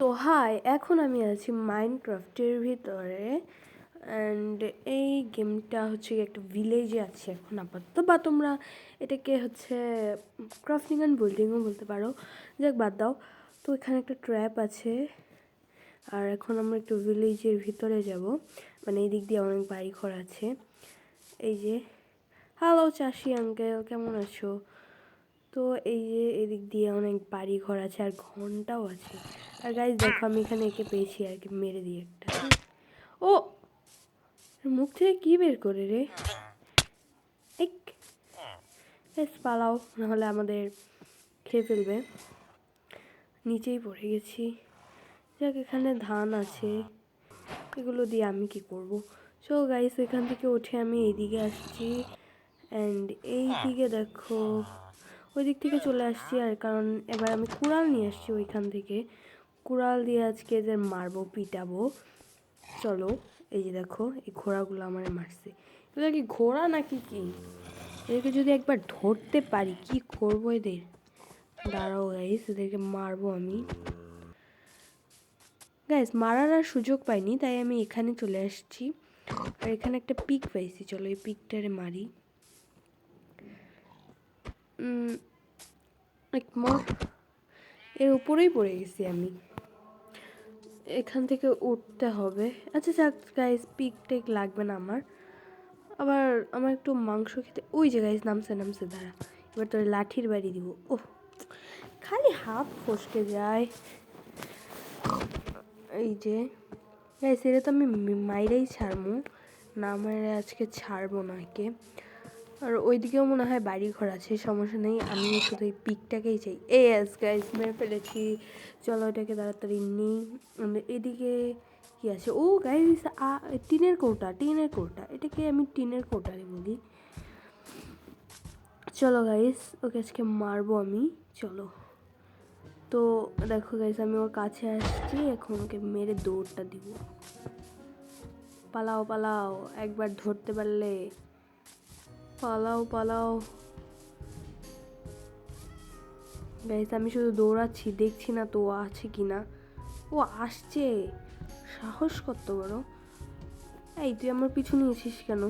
তো হাই, এখন আমি আছি মাইনক্রাফটের ভিতরে। অ্যান্ড এই গেমটা হচ্ছে একটা ভিলেজে আছে এখন আপাতত। বা তোমরা এটাকে হচ্ছে ক্রাফটিং অ্যান্ড বিল্ডিংও বলতে পারো। যাক, বাদ দাও। তো এখানে একটা ট্র্যাপ আছে। আর এখন আমরা একটু ভিলেজের ভিতরে যাব। মানে এই দিক দিয়ে অনেক বাড়ি ঘর আছে। এই যে হ্যালো চাষি আঙ্কেল কেমন আছো? তো এই যে, এদিক দিয়ে অনেক বাড়ি ঘর আছে আর ঘন্টাও আছে। আর গাইজ দেখো আমি এখানে একে পেয়েছি আর কি, মেরে দিই একটা। ও! মুখ থেকে কি বের করে রে? এক। বেশ, পালাও, নাহলে আমাদের খেয়ে ফেলবে। নিচেই পড়ে গেছি। যাক, এখানে ধান আছে। এগুলো দিয়ে আমি কি করব? সো গাইস এখান থেকে উঠে আমি এইদিকে আসছি। অ্যান্ড এই দিকে দেখো ওই দিক থেকে চলে আসছি আর কারণ এবার আমি কুড়াল নিয়ে আসছি ওইখান থেকে। কুড়াল দিয়ে আজকে এদের মারবো, পিটাবো। চলো, এই যে দেখো, এই ঘোড়াগুলো আমার মারছে। এগুলো কি ঘোড়া নাকি কি? এদেরকে যদি একবার ধরতে পারি, কি করব এদের? দাঁড়াও গাইস এদেরকে মারবো আমি। গাইস মারার আর সুযোগ পাইনি, তাই আমি এখানে চলে আসছি। আর এখানে একটা পিক পাইছি, চলো এই পিকটারে মারি। এক এর উপরেই পড়ে গেছি আমি। এখান থেকে উঠতে হবে। আচ্ছা যাক গাইস পিক টেক লাগবে না আমার। আবার আমার একটু মাংস খেতে, ওই যে গাইস নামছে নামছে, দাঁড়া। এবার তোর লাঠির বাড়ি দিব। ও খালি হাফ ফসকে যায়। এই যে গাইস এটা তো আমি মাইরেই ছাড়বো। না মাইরে আজকে ছাড়বো না একে। আর ওইদিকেও মনে হয় বাড়ি ঘর আছে, সমস্যা নেই। আমি শুধু এই পিকটাকেই চাই। এ এস গাইস মেরে ফেলেছি। চলো এটাকে তাড়াতাড়ি নিই। আমরা এদিকে কি আছে? ও গাইস টিনের কৌটা টিনের কৌটা। এটাকে আমি টিনের কৌটারে বলি। চলো গাইস ওকে আজকে মারবো আমি। চলো। তো দেখো গাইস আমি ওর কাছে আসছি। এখন ওকে মেরে দৌড়টা দিব। পালাও পালাও। একবার ধরতে পারলে পালাও পালাও। গাইস আমি শুধু দৌড়াচ্ছি, দেখছি না তো আছে কি না ও আসছে। সাহস কত বড়। এই, তুই আমার পিছু নিয়েছিস কেন?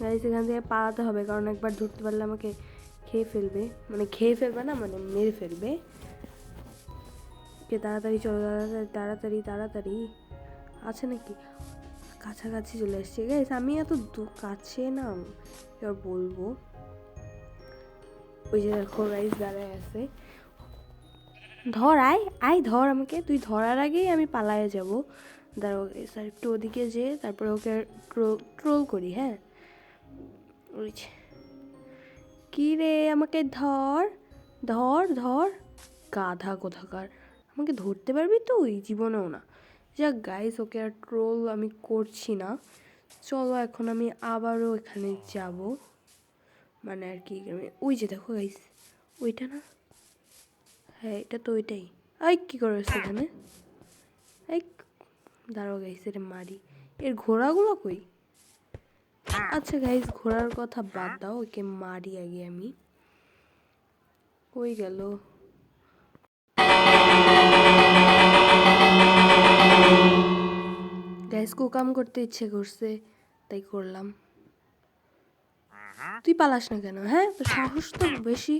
গাইস এখান থেকে পালাতে হবে, কারণ একবার ধরতে পারলে আমাকে খেয়ে ফেলবে। মানে খেয়ে ফেলবে না মানে মেরে ফেলবে। কে, তাড়াতাড়ি চলো, তাড়াতাড়ি তাড়াতাড়ি তাড়াতাড়ি। আছে নাকি? কাছাকাছি চলে এসছে। গাইস আমি এত দু, কাছে না এবার বলব? ওই যে দেখো গাইস দাঁড়ায় আছে। ধর, আয় আয়, ধর আমাকে। তুই ধরার আগেই আমি পালায়ে যাব। দাঁড়াও আর একটু ওদিকে যেয়ে তারপরে ওকে ট্রোল করি হ্যাঁ? কি রে, আমাকে ধর ধর ধর। গাধা কোথাকার। আমাকে ধরতে পারবি তুই? জীবনেও না। যাক গাইস ওকে আর ট্রোল আমি করছি না। চলো, এখন আমি আবারও এখানে যাব। মানে আর কি ওই যে দেখো গাইস ওইটা না? হ্যাঁ এটা তো ওইটাই। এই কী করেছে এখানে? এই দাঁড়াও গাইস এটা মারি। এর ঘোড়াগুলো কই? আচ্ছা গাইস ঘোড়ার কথা বাদ দাও, ওকে মারি আগে আমি। কই গেল। গ্যাস কাম করতে ইচ্ছে করছে, তাই করলাম। তুই পালাস না কেন হ্যাঁ? তোর সাহস তো বেশি।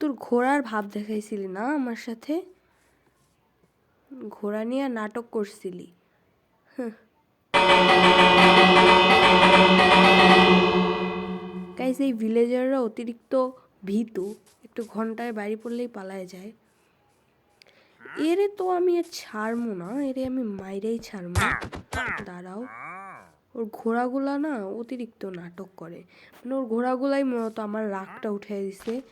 তোর ঘোড়ার ভাব দেখাইছিলি না আমার সাথে? ঘোড়া নিয়ে নাটক করছিলি। গাইস এই ভিলেজাররা অতিরিক্ত ভীতু। একটু ঘন্টায় বাড়ি পড়লেই পালায় যায়। এরে তো আমি আর ছাড়বো না, এরে আমি মাইরেই ছাড়বো। দাঁড়াও। ওর ঘোড়াগুলা না অতিরিক্ত নাটক করে। মানে ওর ঘোড়াগুলাই মূলত আমার রাগটা উঠে দিছে।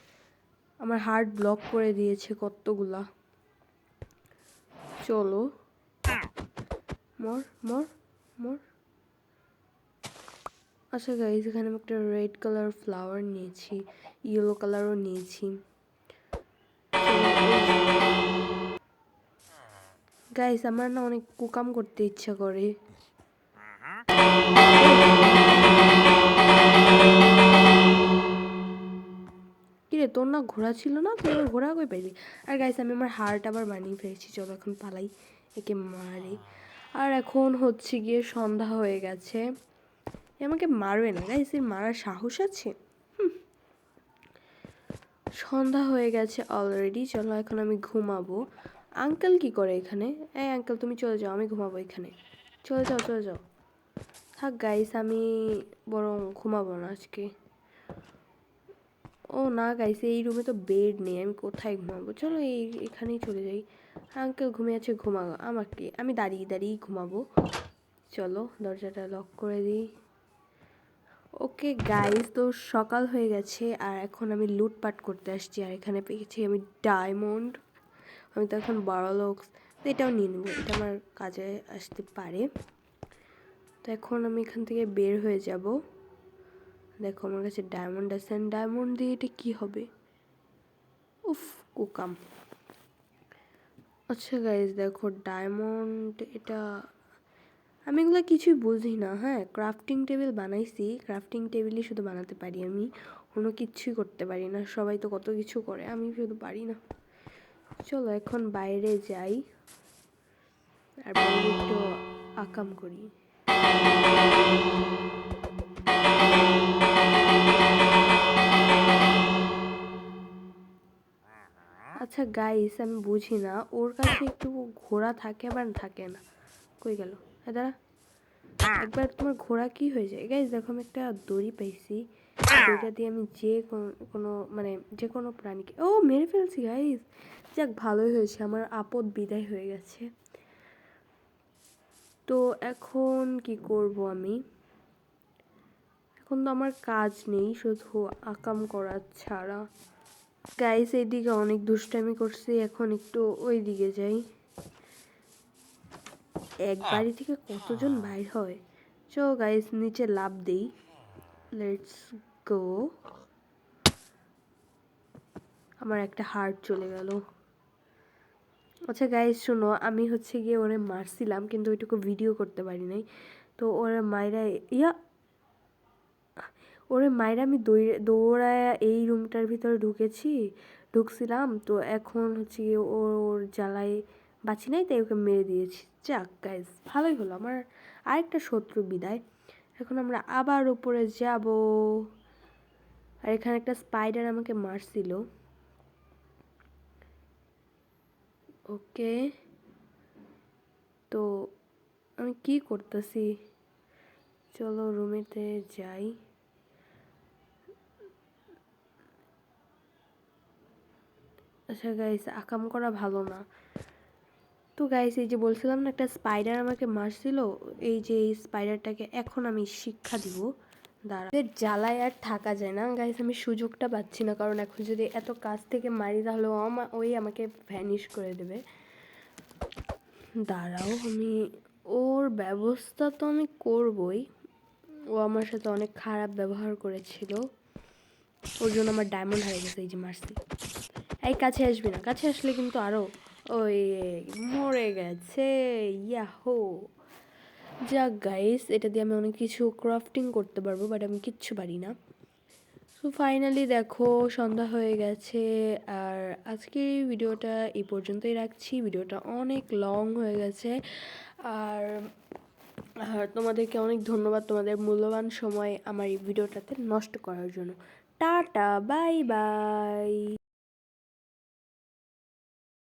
আমার হার্ট ব্লক করে দিয়েছে কতগুলা। চলো। মর মর মর। আচ্ছা গাইজ এখানে আমি একটা রেড কালার ফ্লাওয়ার নিয়েছি ইয়েলো কালারও নিয়েছি। গাইস আমার না অনেক কুকাম করতে ইচ্ছা করে। কিরে, তোর না ঘোড়া ছিল না? তুই ঘোড়া কই পাইলি? আর গাইস আমি আমার হার্ট আবার বানিয়ে ফেলেছি। চলো এখন পালাই। একে মারি। আর এখন হচ্ছে গিয়ে সন্ধ্যা হয়ে গেছে। আমাকে মারবে না। গাইস এর মারার সাহস আছে? সন্ধ্যা হয়ে গেছে অলরেডি চলো, এখন আমি ঘুমাবো। আঙ্কেল কি করে এখানে? এই আঙ্কেল, তুমি চলে যাও, আমি ঘুমাবো এখানে। চলে যাও চলে যাও। থাক গাইস আমি বরং ঘুমাবো না আজকে। ও না গাইস এই রুমে তো বেড নেই, আমি কোথায় ঘুমাবো? চলো এই, এখানেই চলে যাই। আঙ্কেল ঘুমিয়ে আছে ঘুমাবো আমাকে, আমি দাঁড়িয়ে দাঁড়িয়ে ঘুমাবো। চলো, দরজাটা লক করে দিই। ওকে গাইস তো সকাল হয়ে গেছে, আর এখন আমি লুটপাট করতে আসছি, আর এখানে পেয়েছি আমি ডায়মন্ড আমি তো এখন বড় লোক এটাও নিয়ে নেব। এটা আমার কাজে আসতে পারে। তো এখন আমি এখান থেকে বের হয়ে যাব। দেখো আমার কাছে ডায়মন্ড আছে ডায়মন্ড দিয়ে এটা কী হবে? উফ, কুকাম। আচ্ছা গাইজ দেখো ডায়মন্ড এটা আমি এগুলো কিছুই বুঝি না হ্যাঁ? ক্রাফটিং টেবিল বানাইছি ক্রাফটিং টেবিলই শুধু বানাতে পারি আমি। অন্য কিছুই করতে পারি না। সবাই তো কত কিছু করে, আমি শুধু পারি না। চলো এখন বাইরে যাই আর বাইরে একটু আকাম করি। আচ্ছা গাইস আমি বুঝি না। ওর কাছে একটু ঘোড়া থাকে আবার থাকে না। কই গেল? দাঁড়া। একবার তোমার ঘোড়া কি হয়ে যায়? গাইস দেখো আমি একটা দড়ি পাইছি। দড়িটা দিয়ে আমি যে কোনো মানে যে কোনো প্রাণীকে ও, মেরে ফেলছি গাইস যাক, ভালোই হয়েছে। আমার আপদ বিদায় হয়ে গেছে। তো এখন কি করব আমি? এখন তো আমার কাজ নেই, শুধু আকাম করা ছাড়া। গাইস এইদিকে অনেক দুষ্টামি করছি, এখন একটু ওই দিকে যাই। এক বাড়ি থেকে কতজন বাইর হয়? চো গাইস নিচে লাভ দেই। লেটস গো আমার একটা হার্ট চলে গেল। আচ্ছা গাইস শোনো, আমি হচ্ছে গিয়ে ওরে মারছিলাম, কিন্তু ওইটুকু ভিডিও করতে পারি নাই। তো ওরা মায়েরা ইয়া, ওরে মায়েরা আমি দৌড়ে, দৌড়ায় এই রুমটার ভিতরে ঢুকেছি, ঢুকছিলাম, তো এখন হচ্ছে গিয়ে ওর ওর জ্বালায় বাঁচি নাই, তাই ওকে মেরে দিয়েছি। যাক গাইজ ভালোই হলো, আমার আরেকটা শত্রু বিদায়। এখন আমরা আবার উপরে যাব। আর এখানে একটা স্পাইডার আমাকে মারছিল। ওকে। তো আমি কি করতেছি? চলো রুমেতে যাই। আচ্ছা গাইস আকাম করা ভালো না। তো গাইস এই যে বলছিলাম না, একটা স্পাইডার আমাকে মারছিল, এই যে এই স্পাইডারটাকে এখন আমি শিক্ষা দিব। দাঁড়া। জ্বালায় আর থাকা যায় না। গাইস আমি সুযোগটা পাচ্ছি না, কারণ এখন যদি এত কাছ থেকে মারি, তাহলে ওই আমাকে ভ্যানিশ করে দেবে। দাঁড়াও, আমি ওর ব্যবস্থা তো আমি করবই। ও আমার সাথে অনেক খারাপ ব্যবহার করেছিল। ওর জন্য আমার ডায়মন্ড হারিয়ে গেছে, এই যে মার্সি এই কাছে আসবি না। কাছে আসলে কিন্তু আরও ওই মরে গেছে। ইয়াহো! যাক গাইস এটা দিয়ে আমি অনেক কিছু ক্রাফটিং করতে পারব বাট আমি কিচ্ছু পারি না। সো ফাইনালি দেখো, সন্ধ্যা হয়ে গেছে, আর আজকের ভিডিওটা এই পর্যন্তই রাখছি। ভিডিওটা অনেক লং হয়ে গেছে, আর আর তোমাদেরকে অনেক ধন্যবাদ তোমাদের মূল্যবান সময় আমার এই ভিডিওটাতে নষ্ট করার জন্য। Tata bye bye